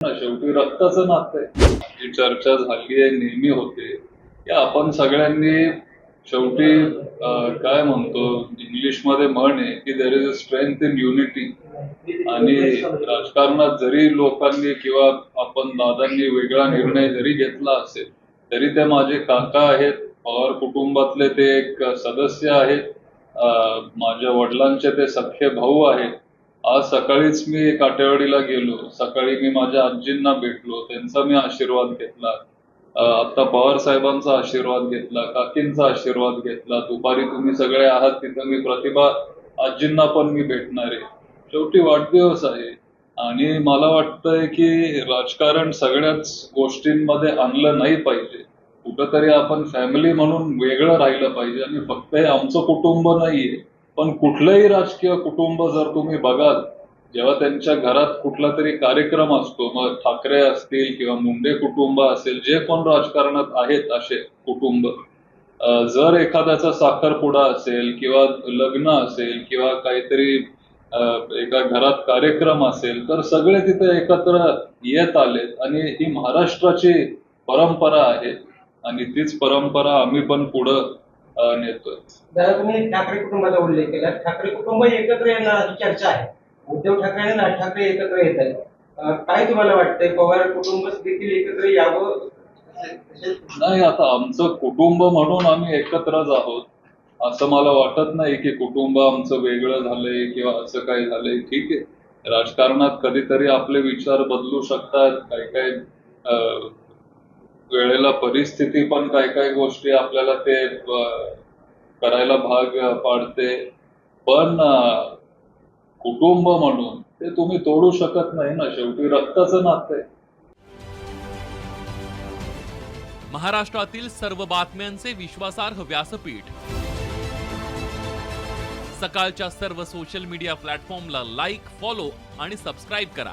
ना शेवटी रक्ताचं नातं आहे. जी चर्चा झाली आहे नेहमी होते. की आपण सगळ्यांनी शेवटी काय म्हणतो इंग्लिशमध्ये म्हण आहे की there is a strength in unity आणि राजकारणात जरी लोकांनी किंवा आपण दादांनी वेगळा निर्णय जरी घेतला असेल तरी ते माझे काका आहेत पवार कुटुंबातले ते एक सदस्य आहेत माझ्या वडिलांचे ते सख्खे भाऊ आहेत. आज सकाळीच मी काटेवाडीला गेलो. सकाळी मी माझ्या आजींना भेटलो. त्यांचा मी आशीर्वाद घेतला. आता पवार साहेबांचा आशीर्वाद घेतला काकींचा आशीर्वाद घेतला. दुपारी तुम्ही सगळे आहात तिथं मी प्रतिभा आजींना पण मी भेटणार आहे. शेवटी वाढदिवस आहे. आणि मला वाटतंय की राजकारण सगळ्याच गोष्टींमध्ये आणलं नाही पाहिजे. कुठंतरी आपण फॅमिली म्हणून वेगळं राहिलं पाहिजे. आणि फक्त हे आमचं कुटुंब नाहीये. पण कुठलंही राजकीय कुटुंब जर तुम्ही बघाल जेव्हा त्यांच्या घरात कुठला तरी कार्यक्रम असतो मग ठाकरे असतील किंवा मुंडे कुटुंब असेल जे कोण राजकारणात आहेत असे कुटुंब जर एखाद्याचा साखरपुडा असेल किंवा लग्न असेल किंवा काहीतरी एका घरात कार्यक्रम असेल तर सगळे तिथे एकत्र येत आलेत आणि ही महाराष्ट्राची परंपरा आहे आणि तीच परंपरा आम्ही पण पुढं नेतोय. जरा तुम्ही ठाकरे कुटुंबाचा उल्लेख केला. ठाकरे कुटुंब एकत्र येणार अशी चर्चा आहे. उद्धव ठाकरे आणि राज ठाकरे एकत्र येत आहेत. काय तुम्हाला वाटतंय? पवार कुटुंब देखील एकत्र यावं? नाही आता आमचं कुटुंब म्हणून आम्ही एकत्रच आहोत. असं मला वाटत नाही की कुटुंब आमचं वेगळं झालंय किंवा असं काही झालंय. ठीक आहे. राजकारणात कधीतरी आपले विचार बदलू शकतात. काही काही वेळेला परिस्थिती पण काही काही गोष्टी आपल्याला ते करायला भाग पाडते. पण कुटुंब म्हणून ते तुम्ही तोडू शकत नाही ना. शेवटी रक्ताचं नाते आहे. महाराष्ट्रातील सर्व बातम्यांचे विश्वासार्ह व्यासपीठ. सकाळच्या सर्व सोशल मीडिया प्लॅटफॉर्मला लाईक फॉलो आणि सबस्क्राईब करा.